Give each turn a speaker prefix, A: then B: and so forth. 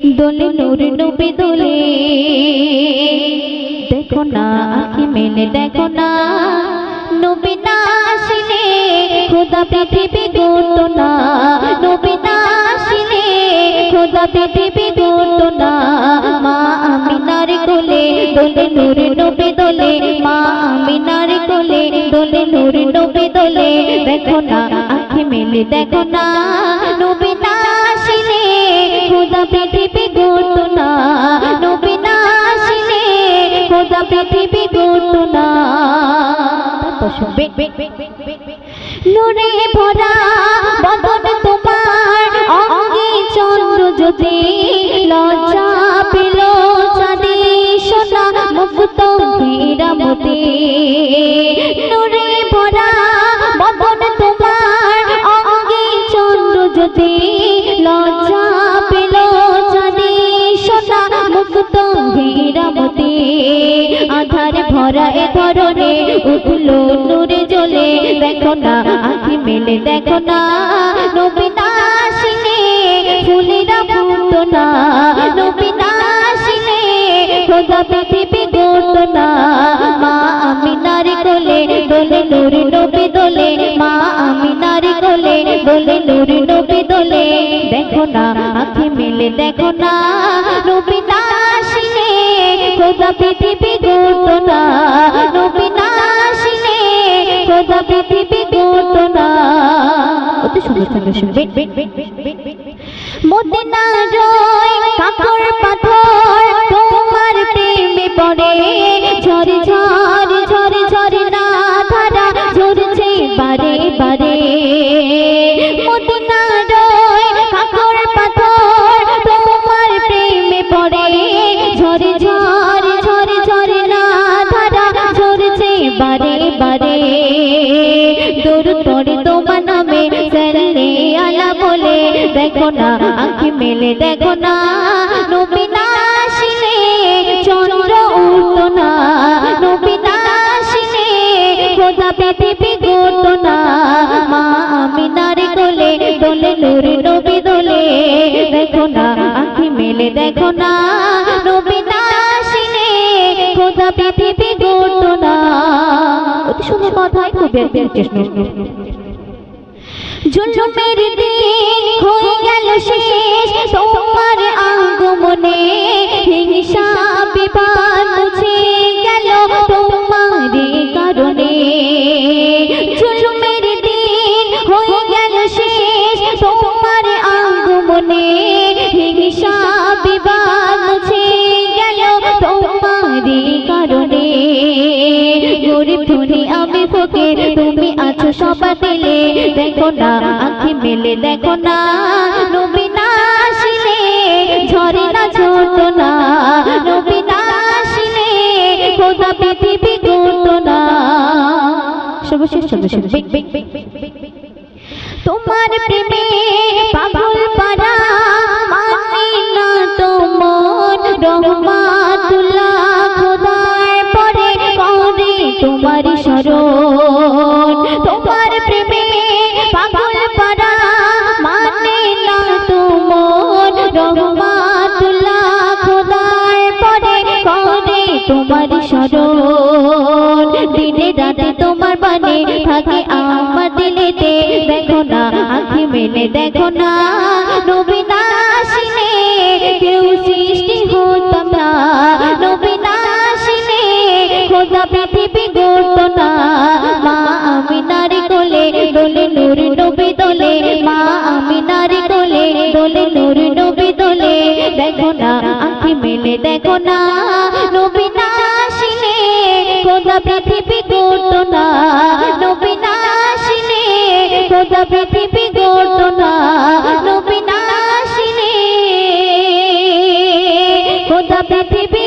A: দোলে নূর ডুবে দোলে। দেখো না আখি মেলে দেখো না। নবী না আসিলে খোদা পৃথিবী গড়ত না। নবী না আসিলে খোদা পৃথিবী গড়ত না। মা আমিনার কোলে দোলে নূর ডুবে দোলে। মা আমিনার কোলে দোলে নূর ডুবে দোলে। দেখো না আখি মেলে দেখো না। নবী না খোদা পৃথিবী গড়ত না, নবী খোদা পৃথিবী গড়ত না। নূরে ভরা বদন তোমার অঙ্গে চন্দ্র জ্যোতি, লজ্জা পেল চাঁদে সোনা মুক্ত নূরে ভরা আধার ভরা এ ধরনে উঠল নূরে জ্বলে দেখো না, আখি মেলে, দেখো না নবী না আসিলে ফুলেরা ফুটতো না নবী না আসিলে খোদা পৃথিবী গড়তো না মা আমি নারী কোলে, দোলে নূর নবী দোলে, মা আমি নারী কোলে, দোলে নূর নবী দোলে, দেখো না, আখি মেলে, দেখো না নবী না আসিলে খোদা পৃথিবী গড়তো না। নবী না আসিলে খোদা পৃথিবী গড়তো না। অতি সুন্দর সুন্দর শুনবে মদিনা রয় কাপড় পাথর নামে চলে আলা বলে আসিলে চন্দ্র উঠত না, নবী খোদা পৃথিবী না। মা আমি নারী কোলে, দোলে, নূর নবী দোলে, দেখো না, আঁখি মেলে, দেখো না, নবী না খোদা পৃথিবী না। অতি সুন্দর খুব চেষ্টা জুলুমের দিন হয়ে গেল শেষ, তোমার আগমনে হিংসা বিবাদ মুছে গেল তোমার কারণে। জুলুমের দিন হয়ে গেল শেষ, তোমার আগমনে হিংসা বিবাদ মুছে গেল তোমার কারণে। গরিব ধনী আমি ফকে তুমি আছো সবার দিলে দেখো না, আখি মেলে দেখো না, নবী ঝরে না ছোট না নবী খোদা পৃথিবী গড়ত না। সর্বশেষ সর্বশেষ। তোমার প্রেমে তোমার শরণ দিনে রাতে তোমার বানে থাকে আমার দিলেতে। দেখো না, আখি মেলে দেখো না, নবী না কেউ সৃষ্টি হতাম না। না খোদা পৃথিবী গড়ত না। মা আমি নারী কোলে দোলে নূর, নবী দোলে। মা আমি নারী কোলে দোলে নূর, নবী দোলে। দেখো না, আখি মেলে দেখো খোদা পৃথিবী গড়তো না। নবী না আসলে খোদা পৃথিবী গড়তো না। নবী না পৃথিবী